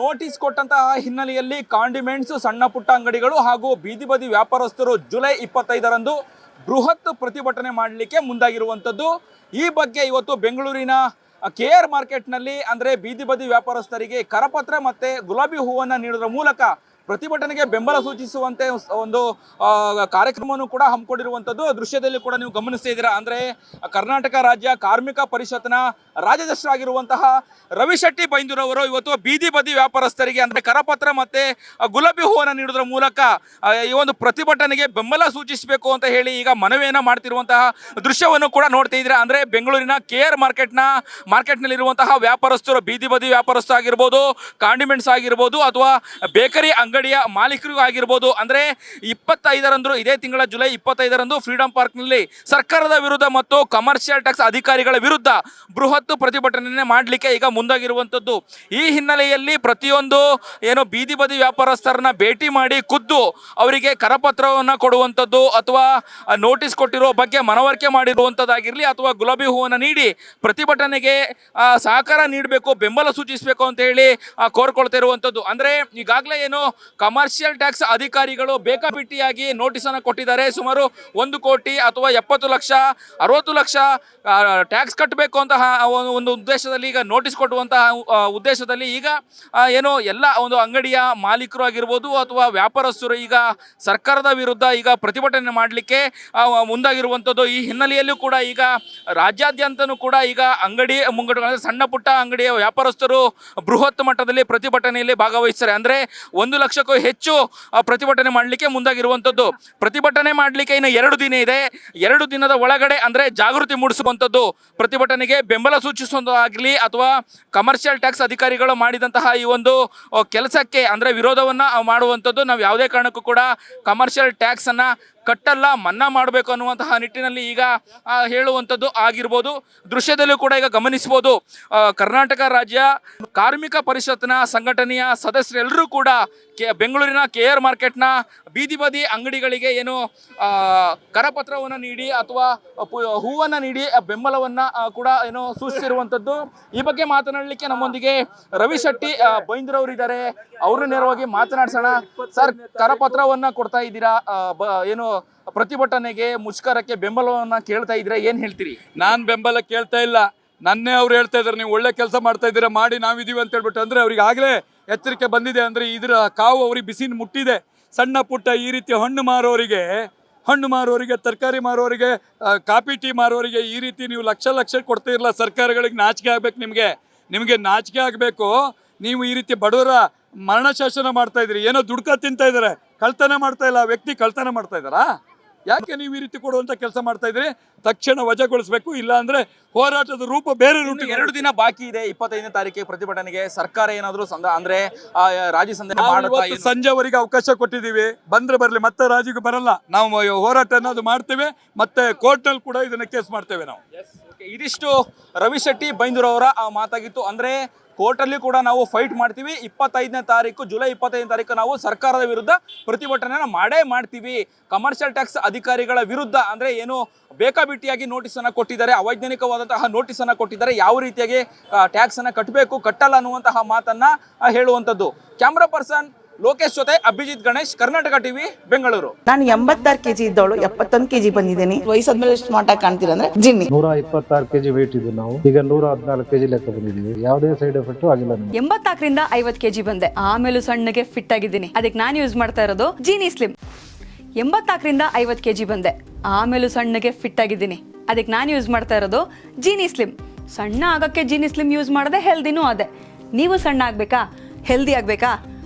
Notice ಕೊಟ್ಟಂತಹ ಹಿನ್ನೆಲೆಯಲ್ಲಿ condiments, ಸಣ್ಣ ಪುಟ್ಟ ಅಂಗಡಿಗಳು ಹಾಗೂ ಬೀದಿ ಬದಿ ವ್ಯಾಪಾರಸ್ಥರು ಜುಲೈ ಇಪ್ಪತ್ತೈದರಂದು ಬೃಹತ್ ಪ್ರತಿಭಟನೆ ಮಾಡಲಿಕ್ಕೆ ಮುಂದಾಗಿರುವಂಥದ್ದು. ಈ ಬಗ್ಗೆ ಇವತ್ತು ಬೆಂಗಳೂರಿನ ಕೆ ಆರ್ ಮಾರ್ಕೆಟ್ನಲ್ಲಿ ಅಂದರೆ ಬೀದಿ ಬದಿ ವ್ಯಾಪಾರಸ್ಥರಿಗೆ ಕರಪತ್ರ ಮತ್ತು ಗುಲಾಬಿ ಹೂವನ್ನು ನೀಡುವ ಮೂಲಕ ಪ್ರತಿಭಟನೆಗೆ ಬೆಂಬಲ ಸೂಚಿಸುವಂತೆ ಒಂದು ಕಾರ್ಯಕ್ರಮವನ್ನು ಕೂಡ ಹಮ್ಮಿಕೊಂಡಿರುವಂಥದ್ದು. ದೃಶ್ಯದಲ್ಲಿ ಕೂಡ ನೀವು ಗಮನಿಸ್ತಾ ಇದ್ದೀರಾ. ಅಂದರೆ ಕರ್ನಾಟಕ ರಾಜ್ಯ ಕಾರ್ಮಿಕ ಪರಿಷತ್ನ ರಾಜ್ಯಾಧ್ಯಕ್ಷರಾಗಿರುವಂತಹ ರವಿಶೆಟ್ಟಿ ಬೈಂದೂರವರು ಇವತ್ತು ಬೀದಿ ಬದಿ ವ್ಯಾಪಾರಸ್ಥರಿಗೆ ಅಂದರೆ ಕರಪತ್ರ ಮತ್ತು ಗುಲಾಬಿ ಹೂವನ್ನು ನೀಡುವುದರ ಮೂಲಕ ಈ ಒಂದು ಪ್ರತಿಭಟನೆಗೆ ಬೆಂಬಲ ಸೂಚಿಸಬೇಕು ಅಂತ ಹೇಳಿ ಈಗ ಮನವಿಯನ್ನು ಮಾಡ್ತಿರುವಂತಹ ದೃಶ್ಯವನ್ನು ಕೂಡ ನೋಡ್ತಾ ಇದ್ದೀರಾ. ಅಂದರೆ ಬೆಂಗಳೂರಿನ ಕೆ ಆರ್ ಮಾರ್ಕೆಟ್ನ, ಮಾರ್ಕೆಟ್ನಲ್ಲಿರುವಂತಹ ವ್ಯಾಪಾರಸ್ಥರು, ಬೀದಿ ಬದಿ ವ್ಯಾಪಾರಸ್ಥರು ಆಗಿರ್ಬೋದು ಕಾಂಡಿಮೆಂಟ್ಸ್ ಆಗಿರ್ಬೋದು, ಅಥವಾ ಬೇಕರಿ ಅಂಗಡಿಯ ಮಾಲೀಕರಿಗೂ ಆಗಿರ್ಬೋದು. ಅಂದರೆ ಇಪ್ಪತ್ತೈದರಂದು ಇದೇ ತಿಂಗಳ ಜುಲೈ ಇಪ್ಪತ್ತೈದರಂದು ಫ್ರೀಡಂ ಪಾರ್ಕ್ನಲ್ಲಿ ಸರ್ಕಾರದ ವಿರುದ್ಧ ಮತ್ತು ಕಮರ್ಷಿಯಲ್ ಟ್ಯಾಕ್ಸ್ ಅಧಿಕಾರಿಗಳ ವಿರುದ್ಧ ಬೃಹತ್ ಪ್ರತಿಭಟನೆ ಮಾಡಲಿಕ್ಕೆ ಈಗ ಮುಂದಾಗಿರುವಂಥದ್ದು. ಈ ಹಿನ್ನೆಲೆಯಲ್ಲಿ ಪ್ರತಿಯೊಂದು ಏನು ಬೀದಿ ಬದಿ ವ್ಯಾಪಾರಸ್ಥರನ್ನ ಭೇಟಿ ಮಾಡಿ ಖುದ್ದು ಅವರಿಗೆ ಕರಪತ್ರವನ್ನು ಕೊಡುವಂಥದ್ದು ಅಥವಾ ನೋಟಿಸ್ ಕೊಟ್ಟಿರೋ ಬಗ್ಗೆ ಮನವರಿಕೆ ಮಾಡಿರುವಂಥದ್ದಾಗಿರಲಿ ಅಥವಾ ಗುಲಾಬಿ ಹೂವನ್ನು ನೀಡಿ ಪ್ರತಿಭಟನೆಗೆ ಸಹಕಾರ ನೀಡಬೇಕು, ಬೆಂಬಲ ಸೂಚಿಸಬೇಕು ಅಂತ ಹೇಳಿ ಕೋರ್ಕೊಳ್ತಾ ಇರುವಂಥದ್ದು. ಅಂದರೆ ಈಗಾಗಲೇ ಏನು ಕಮರ್ಷಿಯಲ್ ಟ್ಯಾಕ್ಸ್ ಅಧಿಕಾರಿಗಳು ಬೇಕಾಬಿಟ್ಟಿಯಾಗಿ ನೋಟಿಸನ್ನು ಕೊಟ್ಟಿದ್ದಾರೆ. ಸುಮಾರು ಒಂದು ಕೋಟಿ ಅಥವಾ ಎಪ್ಪತ್ತು ಲಕ್ಷ, ಅರವತ್ತು ಲಕ್ಷ ಟ್ಯಾಕ್ಸ್ ಕಟ್ಟಬೇಕು ಅಂತ ಒಂದು ಉದ್ದೇಶದಲ್ಲಿ ಈಗ ನೋಟಿಸ್ ಕೊಡುವಂತಹ ಉದ್ದೇಶದಲ್ಲಿ ಈಗ ಏನು ಎಲ್ಲ ಒಂದು ಅಂಗಡಿಯ ಮಾಲೀಕರು ಆಗಿರ್ಬೋದು ಅಥವಾ ವ್ಯಾಪಾರಸ್ಥರು ಈಗ ಸರ್ಕಾರದ ವಿರುದ್ಧ ಈಗ ಪ್ರತಿಭಟನೆ ಮಾಡಲಿಕ್ಕೆ ಮುಂದಾಗಿರುವಂಥದ್ದು. ಈ ಹಿನ್ನೆಲೆಯಲ್ಲೂ ಕೂಡ ಈಗ ರಾಜ್ಯಾದ್ಯಂತನೂ ಕೂಡ ಈಗ ಅಂಗಡಿ ಮುಂಗಡ ಸಣ್ಣ ಪುಟ್ಟ ಅಂಗಡಿಯ ವ್ಯಾಪಾರಸ್ಥರು ಬೃಹತ್ ಮಟ್ಟದಲ್ಲಿ ಪ್ರತಿಭಟನೆಯಲ್ಲಿ ಭಾಗವಹಿಸ್ತಾರೆ. ಅಂದರೆ ಒಂದು ಲಕ್ಷಕ್ಕೂ ಹೆಚ್ಚು ಪ್ರತಿಭಟನೆ ಮಾಡಲಿಕ್ಕೆ ಮುಂದಾಗಿರುವಂಥದ್ದು. ಪ್ರತಿಭಟನೆ ಮಾಡಲಿಕ್ಕೆ ಇನ್ನು ಎರಡು ದಿನ ಇದೆ. ಎರಡು ದಿನದ ಒಳಗಡೆ ಅಂದರೆ ಜಾಗೃತಿ ಮೂಡಿಸುವಂಥದ್ದು. ಪ್ರತಿಭಟನೆಗೆ ಬೆಂಬಲ ಸೂಚಿಸುವುದಾಗಲಿ ಅಥವಾ ಕಮರ್ಷಿಯಲ್ ಟ್ಯಾಕ್ಸ್ ಅಧಿಕಾರಿಗಳು ಮಾಡಿದಂತಹ ಈ ಒಂದು ಕೆಲಸಕ್ಕೆ ಅಂದರೆ ವಿರೋಧವನ್ನು ಮಾಡುವಂಥದ್ದು. ನಾವು ಯಾವುದೇ ಕಾರಣಕ್ಕೂ ಕೂಡ ಕಮರ್ಷಿಯಲ್ ಟ್ಯಾಕ್ಸನ್ನು ಕಟ್ಟಲ್ಲ, ಮನ್ನಾ ಮಾಡಬೇಕು ಅನ್ನುವಂತಹ ನಿಟ್ಟಿನಲ್ಲಿ ಈಗ ಹೇಳುವಂಥದ್ದು ಆಗಿರ್ಬೋದು. ದೃಶ್ಯದಲ್ಲೂ ಕೂಡ ಈಗ ಗಮನಿಸ್ಬೋದು. ಕರ್ನಾಟಕ ರಾಜ್ಯ ಕಾರ್ಮಿಕ ಪರಿಷತ್ನ ಸಂಘಟನೆಯ ಸದಸ್ಯರೆಲ್ಲರೂ ಕೂಡ ಕೆ, ಬೆಂಗಳೂರಿನ ಕೆ ಆರ್ ಮಾರ್ಕೆಟ್ನ ಬೀದಿ ಬದಿ ಅಂಗಡಿಗಳಿಗೆ ಏನು ಕರಪತ್ರವನ್ನು ನೀಡಿ ಅಥವಾ ಹೂವನ್ನು ನೀಡಿ ಬೆಂಬಲವನ್ನು ಕೂಡ ಏನು ಸೂಚಿಸಿರುವಂಥದ್ದು. ಈ ಬಗ್ಗೆ ಮಾತನಾಡಲಿಕ್ಕೆ ನಮ್ಮೊಂದಿಗೆ ರವಿ ಶೆಟ್ಟಿ ಬೈಂದ್ರ ಬೈಂದ್ರವರು ಇದ್ದಾರೆ ಅವರು ನೇರವಾಗಿ ಮಾತನಾಡ್ಸೋಣ. ಸರ್, ಕರಪತ್ರವನ್ನು ಕೊಡ್ತಾ ಇದ್ದೀರಾ? ಏನು ಪ್ರತಿಭಟನೆಗೆ ಮುಷ್ಕರಕ್ಕೆ ಬೆಂಬಲವನ್ನ ಕೇಳ್ತಾ ಇದ್ರೆ ಏನ್ ಹೇಳ್ತೀರಿ? ನಾನು ಬೆಂಬಲ ಕೇಳ್ತಾ ಇಲ್ಲ. ನನ್ನೇ ಅವ್ರು ಹೇಳ್ತಾ ಇದ್ದಾರೆ ನೀವು ಒಳ್ಳೆ ಕೆಲಸ ಮಾಡ್ತಾ ಇದ್ದೀರಾ, ಮಾಡಿ ನಾವಿದೀವಿ ಅಂತ ಹೇಳ್ಬಿಟ್ಟು. ಅಂದರೆ ಅವ್ರಿಗೆ ಆಗಲೇ ಎಚ್ಚರಿಕೆ ಬಂದಿದೆ, ಅಂದರೆ ಇದರ ಕಾವು ಅವ್ರಿಗೆ ಬಿಸಿನ ಮುಟ್ಟಿದೆ. ಸಣ್ಣ ಪುಟ್ಟ ಈ ರೀತಿ ಹಣ್ಣು ಮಾರೋರಿಗೆ ಹಣ್ಣು ಮಾರೋರಿಗೆ, ತರಕಾರಿ ಮಾರೋರಿಗೆ ಕಾಫಿ ಟೀ ಮಾರೋರಿಗೆ ಈ ರೀತಿ ನೀವು ಲಕ್ಷ ಲಕ್ಷ ಕೊಡ್ತಾ ಇರಲ್ಲ ಸರ್ಕಾರಗಳಿಗೆ ನಾಚಿಕೆ ಆಗ್ಬೇಕು ನಿಮಗೆ. ನಿಮಗೆ ನಾಚಿಕೆ ಆಗಬೇಕು. ನೀವು ಈ ರೀತಿ ಬಡವರ ಮರಣ ಶಾಸನ ಮಾಡ್ತಾ ಇದ್ದೀರಿ, ಏನೋ ದುಡ್ಕ ತಿಂತಾ ಇದ್ದಾರೆ ಕಳ್ತನ ಮಾಡ್ತಾ ಇಲ್ಲ ವ್ಯಕ್ತಿ ಕಳ್ತನ ಮಾಡ್ತಾ ಇದ್ದಾರಾ? ಯಾಕೆ ನೀವು ಈ ರೀತಿ ಕೊಡುವಂತ ಕೆಲಸ ಮಾಡ್ತಾ ಇದ್ರಿ ತಕ್ಷಣ ವಜಾಗೊಳಿಸಬೇಕು ಇಲ್ಲ ಅಂದ್ರೆ ಹೋರಾಟದ ರೂಪ ಬೇರೆ ರೂಪ ರೂಟ್ ಎರಡು ದಿನ ಬಾಕಿ ಇದೆ ಇಪ್ಪತ್ತೈದನೇ ತಾರೀಕಿಗೆ ಪ್ರತಿಭಟನೆಗೆ ಸರ್ಕಾರ ಏನಾದರೂ ಸಂದ ಅಂದ್ರೆ ಆ, ರಾಜಿ ಸಂಧಾನ ಸಂಜೆ ಸಂಜೆವರೆಗೆ ಅವಕಾಶ ಕೊಟ್ಟಿದ್ದೀವಿ. ಬಂದ್ರೆ ಬರಲಿ ಮತ್ತೆ ರಾಜಿಗೆ ಬರಲ್ಲ. ನಾವು ಹೋರಾಟ ಅನ್ನೋದು ಮಾಡ್ತೇವೆ ಮತ್ತೆ ಕೋರ್ಟ್ನಲ್ಲಿ ಕೂಡ ಇದನ್ನ ಕೇಸ್ ಮಾಡ್ತೇವೆ ನಾವು. ಇದಿಷ್ಟು ರವಿ ಶೆಟ್ಟಿ ಬೈಂದೂರವರ ಆ ಮಾತಾಗಿತ್ತು. ಅಂದ್ರೆ ಕೋರ್ಟಲ್ಲಿ ಕೂಡ ನಾವು ಫೈಟ್ ಮಾಡ್ತೀವಿ. ಇಪ್ಪತ್ತೈದನೇ ತಾರೀಕು, ಜುಲೈ ಇಪ್ಪತ್ತೈದನೇ ತಾರೀಕು ನಾವು ಸರ್ಕಾರದ ವಿರುದ್ಧ ಪ್ರತಿಭಟನೆಯನ್ನು ಮಾಡೇ ಮಾಡ್ತೀವಿ. ಕಮರ್ಷಿಯಲ್ ಟ್ಯಾಕ್ಸ್ ಅಧಿಕಾರಿಗಳ ವಿರುದ್ಧ ಅಂದರೆ ಏನು ಬೇಕಾಬಿಟ್ಟಿಯಾಗಿ ನೋಟಿಸನ್ನು ಕೊಟ್ಟಿದ್ದಾರೆ, ಅವೈಜ್ಞಾನಿಕವಾದಂತಹ ನೋಟಿಸನ್ನು ಕೊಟ್ಟಿದ್ದಾರೆ, ಯಾವ ರೀತಿಯಾಗಿ ಟ್ಯಾಕ್ಸನ್ನು ಕಟ್ಟಬೇಕು ಕಟ್ಟಲ್ಲ ಅನ್ನುವಂತಹ ಮಾತನ್ನು ಹೇಳುವಂಥದ್ದು. ಕ್ಯಾಮ್ರಾ ಪರ್ಸನ್ ಲೋಕೇಶ್ ಜೊತೆ ಅಭಿಜಿತ್ ಗಣೇಶ್ ಕರ್ನಾಟಕ ಟಿವಿ ಬೆಂಗಳೂರು. ನಾನು ಎಂಬತ್ತಾರು ಕೆಜಿ ಇದ್ದವಳು ಎಪ್ಪತ್ತೊಂದು ಕೆಜಿ ಬಂದಿದ್ದೀನಿ. ವಯಸ್ಸಾದ್ಮೇಲೆ ಸ್ಮಾರ್ಟ್ ಆಗಿ ಕಾಣ್ತೀರ ಅಂದ್ರೆ ಜಿನ್ನಿ. ನೂರ ಇಪ್ಪತ್ತಾರು ಕೆಜಿ ವೇಟ್ ಇದ್ದು ನಾವು. ಈಗ ನೂರ ಹದಿನಾಲ್ಕು ಕೆಜಿ ಲೆಕ್ಕ ಬಂದಿದ್ದೀವಿ. ಯಾವುದೇ ಸೈಡ್ ಎಫೆಕ್ಟ್ ಆಗಿಲ್ಲ ಎಂಬತ್ತಾಕರಿಂದ ಎಂಬತ್ನಾಲ್ಕರಿಂದ ಐವತ್ ಕೆಜಿ ಬಂದೆ. ಆಮೇಲೂ ಸಣ್ಣಗೆ ಫಿಟ್ ಆಗಿದ್ದೀನಿ. ಅದಕ್ಕೆ ನಾನು ಯೂಸ್ ಮಾಡ್ತಾ ಇರೋದು ಜೀನಿ ಸ್ಲಿಮ್ ಎಂಬತ್ನಾಲ್ಕರಿಂದ ಐವತ್ತು ಕೆಜಿ ಬಂದೆ. ಆಮೇಲೂ ಸಣ್ಣಗೆ ಫಿಟ್ ಆಗಿದ್ದೀನಿ. ಅದಕ್ಕೆ ನಾನು ಯೂಸ್ ಮಾಡ್ತಾ ಇರೋದು ಜೀನಿ ಸ್ಲಿಮ್ ಸಣ್ಣ ಆಗೋಕ್ಕೆ ಜೀನಿ ಸ್ಲಿಮ್ ಯೂಸ್ ಮಾಡದೆ ಹೆಲ್ದಿನೂ ಅದೇ. ನೀವು ಸಣ್ಣ ಆಗಬೇಕಾ? ಹೆಲ್ದಿ ಆಗ್ಬೇಕಾ?